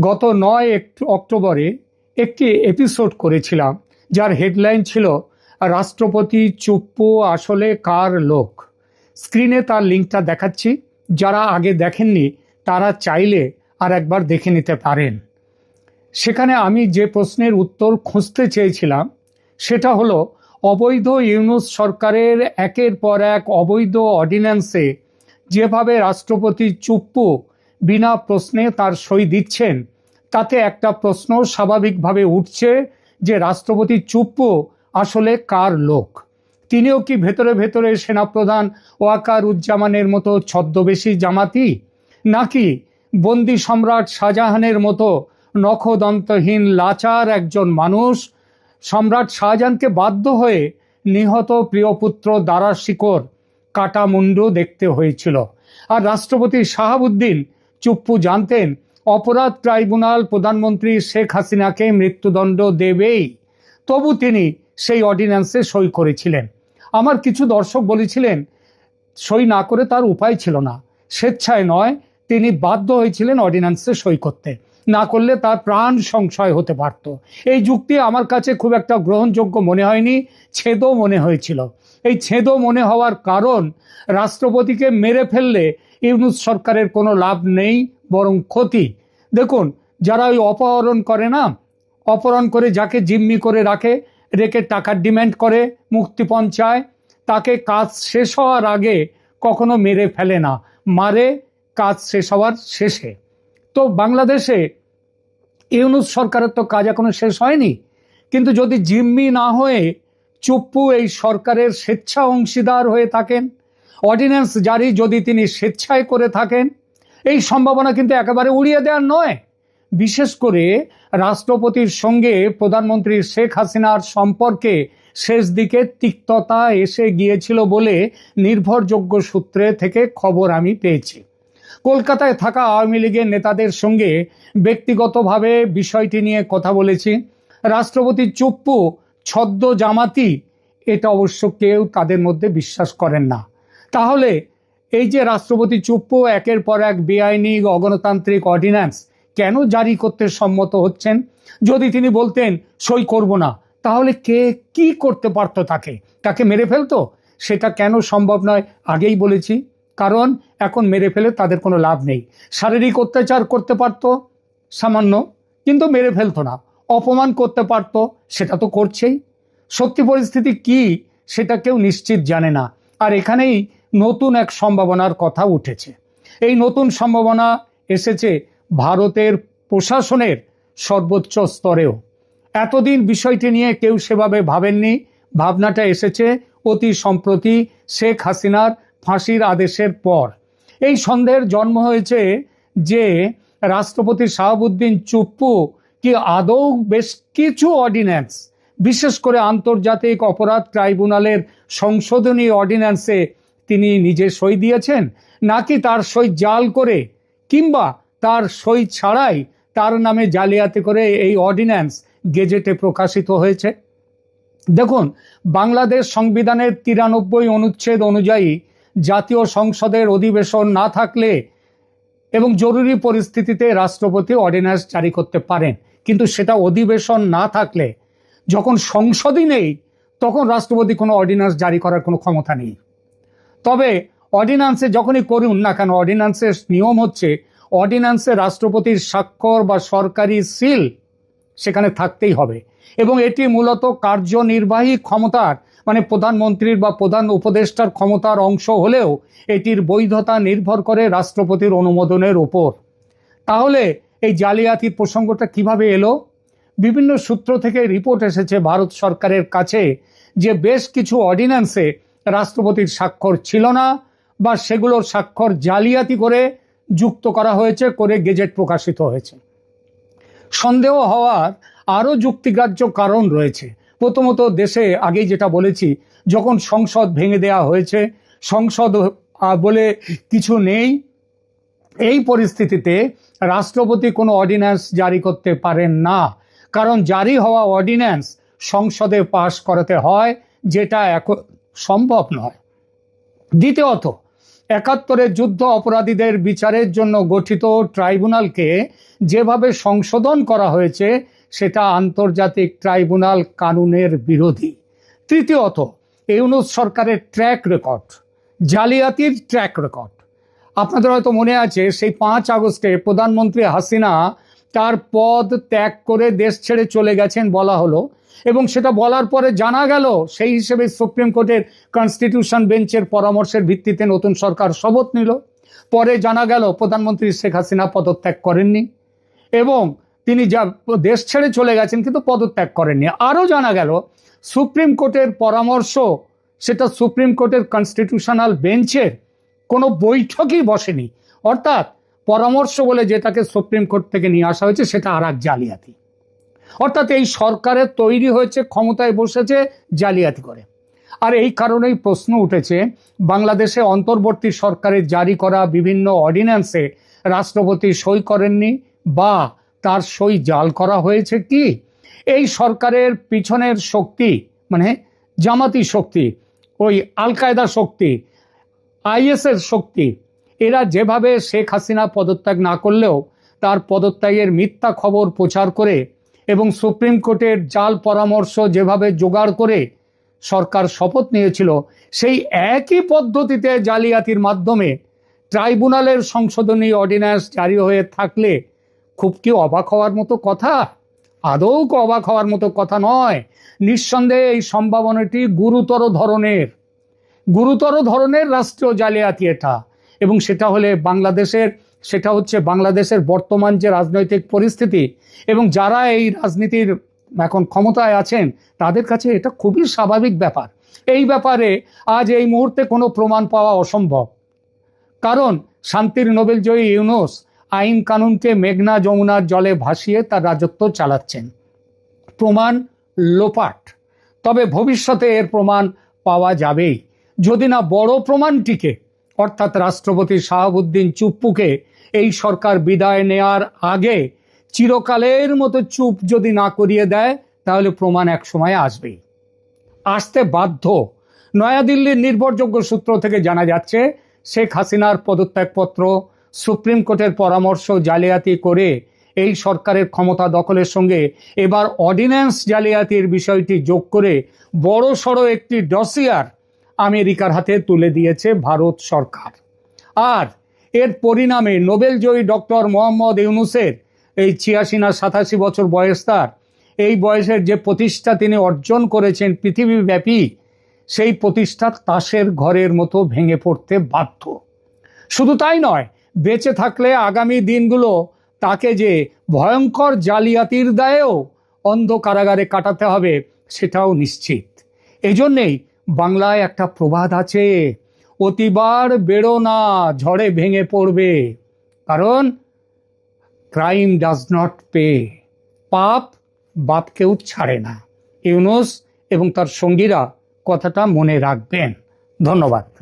গত নয় অক্টোবরে একটি এপিসোড করেছিলাম, যার হেডলাইন ছিল, রাষ্ট্রপতি চুপ্পু আসলে কার লোক? স্ক্রিনে তার লিঙ্কটা দেখাচ্ছি। যারা আগে দেখেননি, তারা চাইলে আর একবার দেখে নিতে পারেন। সেখানে আমি যে প্রশ্নের উত্তর খুঁজতে চেয়েছিলাম, সেটা হলো, অবৈধ ইউনুস সরকারের একের পর এক অবৈধ অর্ডিন্যান্সে যেভাবে রাষ্ট্রপতি চুপ্পু বিনা প্রশ্নে তার সই দিচ্ছেন। তাতে একটা প্রশ্ন স্বাভাবিকভাবে উঠছে যে রাষ্ট্রপতি চুপ্পু আসলে কার লোক? তিনিও কি ভেতরে ভেতরে সেনাপ্রধান ওয়াকার উজ্জামানের মতো ছদ্মবেশী জামাতি? নাকি বন্দি সম্রাট শাহজাহানের মতো নখদন্তহীন লাচার একজন মানুষ? সম্রাট শাহজাহানকে বাধ্য হয়ে নিহত প্রিয়পুত্র দারা শিকর কাটা মুন্ডু দেখতে হয়েছিল। আর রাষ্ট্রপতি শাহাবুদ্দিন চুপ্পু জানতেন, অপরাধ ট্রাইব্যুনাল প্রধানমন্ত্রী শেখ হাসিনাকে মৃত্যুদণ্ড দেবেই। তবু তিনি সেই অর্ডিন্যান্সে সই করেছিলেন। আমার কিছু দর্শক বলেছিলেন, সই না করে তার উপায় ছিল না। স্বেচ্ছায় নয়, তিনি বাধ্য হয়েছিলেন অর্ডিন্যান্সে সই করতে। না করলে তার প্রাণ সংশয় হতে পারত। এই যুক্তি আমার কাছে খুব একটা গ্রহণযোগ্য মনে হয়নি, ছেদও মনে হয়েছিল। এই ছেদও মনে হওয়ার কারণ, রাষ্ট্রপতিকে মেরে ফেললে ইউনুস সরকারের কোনো লাভ নেই, বরং ক্ষতি। দেখুন, যারা ওই অপহরণ করে না, অপহরণ করে যাকে জিম্মি করে রাখে, রেখে টাকার ডিম্যান্ড করে মুক্তিপণ চায়, তাকে কাজ শেষ হওয়ার আগে কখনো মেরে ফেলে না। মারে, কাজ শেষ হওয়ার শেষে। তো বাংলাদেশে ইউনুস সরকারের তো কাজ এখনও শেষ হয়নি। কিন্তু যদি জিম্মি না হয়ে চুপ্পু এই সরকারের স্বেচ্ছা অংশীদার হয়ে থাকেন, অর্ডিন্যান্স জারি যদি তিনি স্বেচ্ছায় করে থাকেন, এই সম্ভাবনা কিন্তু একেবারে উড়িয়ে দেওয়ার নয়। বিশেষ করে রাষ্ট্রপতির সঙ্গে প্রধানমন্ত্রী শেখ হাসিনার সম্পর্কে শেষ দিকে তিক্ততা এসে গিয়েছিল বলে নির্ভরযোগ্য সূত্রে থেকে খবর আমি পেয়েছি। কলকাতায় থাকা আওয়ামী লীগের নেতাদের সঙ্গে ব্যক্তিগতভাবে বিষয়টি নিয়ে কথা বলেছি। রাষ্ট্রপতি চুপ্পু, ছদ্ম জামাতি, এটা অবশ্য কেউ তাদের মধ্যে বিশ্বাস করেন না। তাহলে এই যে রাষ্ট্রপতি চুপ্পু একের পর এক বেআইনি অগণতান্ত্রিক অর্ডিন্যান্স কেন জারি করতে সম্মত হচ্ছেন? যদি তিনি বলতেন, সই করব না, তাহলে কে কি করতে পারত তাকে? তাকে মেরে ফেলতো? সেটা কেন সম্ভব নয়? আগেই বলেছি। কারণ এখন মেরে ফেলে তাদের কোনো লাভ নেই। শারীরিক অত্যাচার করতে পারত, সামান্য, কিন্তু মেরে ফেলতো না। অপমান করতে পারত, সেটা তো করছেই। সত্যি পরিস্থিতি কি, সেটা কেউ নিশ্চিত জানে না। আর এখানেই নতুন এক সম্ভাবনার কথা উঠেছে। এই নতুন সম্ভাবনা এসেছে ভারতের প্রশাসনের সর্বোচ্চ স্তরেও। এতদিন বিষয়টি নিয়ে কেউ সেভাবে ভাবেননি। ভাবনাটা এসেছে, অতি সম্প্রতি শেখ হাসিনার ফাঁসির আদেশের পর। এই সন্দেহের জন্ম হয়েছে যে রাষ্ট্রপতি শাহাবুদ্দিন চুপ্পু কি আদৌ বেশ কিছু অর্ডিন্যান্স, বিশেষ করে আন্তর্জাতিক অপরাধ ট্রাইব্যুনালের সংশোধনী অর্ডিন্যান্সে তিনি নিজে সই দিয়েছেন, নাকি তার সই জাল করে কিংবা তার সই ছাড়াই তার নামে জালিয়াতি করে এই অর্ডিন্যান্স গেজেটে প্রকাশিত হয়েছে? দেখুন, বাংলাদেশ সংবিধানের তিরানব্বই অনুচ্ছেদ অনুযায়ী জাতীয় সংসদের অধিবেশন না থাকলে এবং জরুরি পরিস্থিতিতে রাষ্ট্রপতি অর্ডিন্যান্স জারি করতে পারেন। কিন্তু সেটা অধিবেশন না থাকলে, যখন সংসদই নেই, তখন রাষ্ট্রপতি কোনো অর্ডিন্যান্স জারি করার কোনো ক্ষমতা নেই। তবে অর্ডিন্যান্সে যখনই করুন না কেন, অর্ডিন্যান্সের নিয়ম হচ্ছে, অর্ডিন্যান্সে রাষ্ট্রপতির স্বাক্ষর বা সরকারি সিল সেখানে থাকতেই হবে। এবং এটি মূলত কার্যনির্বাহী ক্ষমতার মানে প্রধানমন্ত্রীর বা প্রধান উপদেষ্টার ক্ষমতার অংশ হলেও এটির বৈধতা নির্ভর করে রাষ্ট্রপতির অনুমোদনের ওপর। তাহলে এই জালিয়াতির প্রসঙ্গটা কীভাবে এলো? বিভিন্ন সূত্র থেকে রিপোর্ট এসেছে ভারত সরকারের কাছে যে বেশ কিছু অর্ডিন্যান্সে রাষ্ট্রপতির স্বাক্ষর ছিল না বা সেগুলোর স্বাক্ষর জালিয়াতি করে যুক্ত করা হয়েছে, করে গেজেট প্রকাশিত হয়েছে। সন্দেহ হওয়ার আরও যুক্তিগ্রাহ্য কারণ রয়েছে। প্রথমত দেশে আগেই যেটা বলেছি, যখন সংসদ ভেঙে দেওয়া হয়েছে, সংসদ বলে কিছু নেই, এই পরিস্থিতিতে রাষ্ট্রপতি কোনো অর্ডিন্যান্স জারি করতে পারেন না। কারণ জারি হওয়া অর্ডিন্যান্স সংসদে পাশ করাতে হয়, যেটা এখন সম্ভব নয়। দ্বিতীয়ত, একাত্তরের যুদ্ধ অপরাধীদের বিচারের জন্য গঠিত ট্রাইব্যুনালকে যেভাবে সংশোধন করা হয়েছে সেটা আন্তর্জাতিক ট্রাইব্যুনাল কানুনের বিরোধী। তৃতীয়ত, ইউনুস সরকারের ট্র্যাক রেকর্ড জালিয়াতির ট্র্যাক রেকর্ড আপনাদের হয়তো মনে আছে, সেই পাঁচ আগস্টে প্রধানমন্ত্রী হাসিনা তার পদ ত্যাগ করে দেশ ছেড়ে চলে গেছেন বলা হলো এবং সেটা বলার পরে জানা গেল, সেই হিসেবে সুপ্রিম কোর্টের কনস্টিটিউশন বেঞ্চের পরামর্শের ভিত্তিতে নতুন সরকার শপথ নিল। পরে জানা গেল, প্রধানমন্ত্রী শেখ হাসিনা পদত্যাগ করেননি। এবং তিনি যা দেশ ছেড়ে চলে গেছেন কিন্তু পদত্যাগ করেননি। আরও জানা গেল, সুপ্রিম কোর্টের পরামর্শ, সেটা সুপ্রিম কোর্টের কনস্টিটিউশনাল বেঞ্চের কোনো বৈঠকই বসেনি। অর্থাৎ পরামর্শ বলে যেটাকে সুপ্রিম কোর্ট থেকে নিয়ে আসা হয়েছে, সেটা আর এক জালিয়াতি। অর্থাৎ এই সরকারের তৈরি হয়েছে, ক্ষমতায় বসেছে, জালিয়াতি করে। আর এই কারণেই প্রশ্ন উঠেছে, বাংলাদেশে অন্তর্বর্তী সরকারের জারি করা বিভিন্ন অর্ডিন্যান্সে রাষ্ট্রপতি সই করেননি বা তার সই জাল করা হয়েছে কি? এই সরকারের পিছনের শক্তি মানে জামাতি শক্তি, ওই আল কায়দা শক্তি, আইএসের শক্তি, এরা যেভাবে শেখ হাসিনা পদত্যাগ না করলেও তার পদত্যাগের মিথ্যা খবর প্রচার করে এবং সুপ্রিম কোর্টের জাল পরামর্শ যেভাবে জোগাড় করে সরকার শপথ নিয়েছিল, সেই একই পদ্ধতিতে জালিয়াতির মাধ্যমে ট্রাইব্যুনালের সংশোধনী অর্ডিন্যান্স জারি হয়ে থাকলে খুব কি অবাক হওয়ার মতো কথা? আদৌ অবাক হওয়ার মতো কথা নয়। নিঃসন্দেহে এই সম্ভাবনাটি গুরুতর ধরনের। গুরুতর ধরনের রাষ্ট্রীয় জালিয়াতি এটা। এবং সেটা হলে বাংলাদেশের, সেটা হচ্ছে বাংলাদেশের বর্তমান যে রাজনৈতিক পরিস্থিতি এবং যারা এই রাজনীতির এখন ক্ষমতায় আছেন, তাদের কাছে এটা খুবই স্বাভাবিক ব্যাপার। এই ব্যাপারে আজ এই মুহূর্তে কোনো প্রমাণ পাওয়া অসম্ভব। কারণ শান্তির নোবেলজয়ী ইউনুস আইন কানুনকে মেঘনা যমুনার জলে ভাসিয়ে তার রাজত্ব চালাচ্ছেন। প্রমাণ লোপাট। তবে ভবিষ্যতে এর প্রমাণ পাওয়া যাবেই। যদি না বড় প্রমাণটিকে, অর্থাৎ রাষ্ট্রপতি শাহাবুদ্দিন চুপ্পুকে, এই সরকার বিদায় নেয়ার আগে চিরকালের মতো চুপ যদি না করিয়ে দেয়, তাহলে প্রমাণ এক সময় আসবেই। আসতে বাধ্য। নয়াদিল্লির নির্ভরযোগ্য সূত্র থেকে জানা যাচ্ছে, শেখ হাসিনার পদত্যাগপত্র সুপ্রিম কোর্টের পরামর্শ জালিয়াতি করে এই সরকারের ক্ষমতা দখলের সঙ্গে এবার অর্ডিন্যান্স জালিয়াতির বিষয়টি যোগ করে বড় সড়ো একটি ডসিয়ার আমেরিকার হাতে তুলে দিয়েছে ভারত সরকার। আর এর পরিণামে নোবেলজয়ী ডক্টর মোহাম্মদ ইউনুসের এই ছিয়াশি না সাতাশি বছর বয়স তার। এই বয়সের যে প্রতিষ্ঠা তিনি অর্জন করেছেন পৃথিবীব্যাপী, সেই প্রতিষ্ঠা তাসের ঘরের মতো ভেঙে পড়তে বাধ্য। শুধু তাই নয় বেঁচে থাকলে আগামী দিনগুলো তাকে যে ভয়ঙ্কর জালিয়াতির দায়েও অন্ধ কারাগারে কাটাতে হবে সেটাও নিশ্চিত। এজন্যেই বাংলায় একটা প্রবাদ আছে, অতিবার বেরো না, ঝড়ে ভেঙে পড়বে। কারণ ক্রাইম ডাজ নট পে, পাপ বাপকেও ছাড়ে না। ইউনুস এবং তার সঙ্গীরা কথাটা মনে রাখবেন। ধন্যবাদ।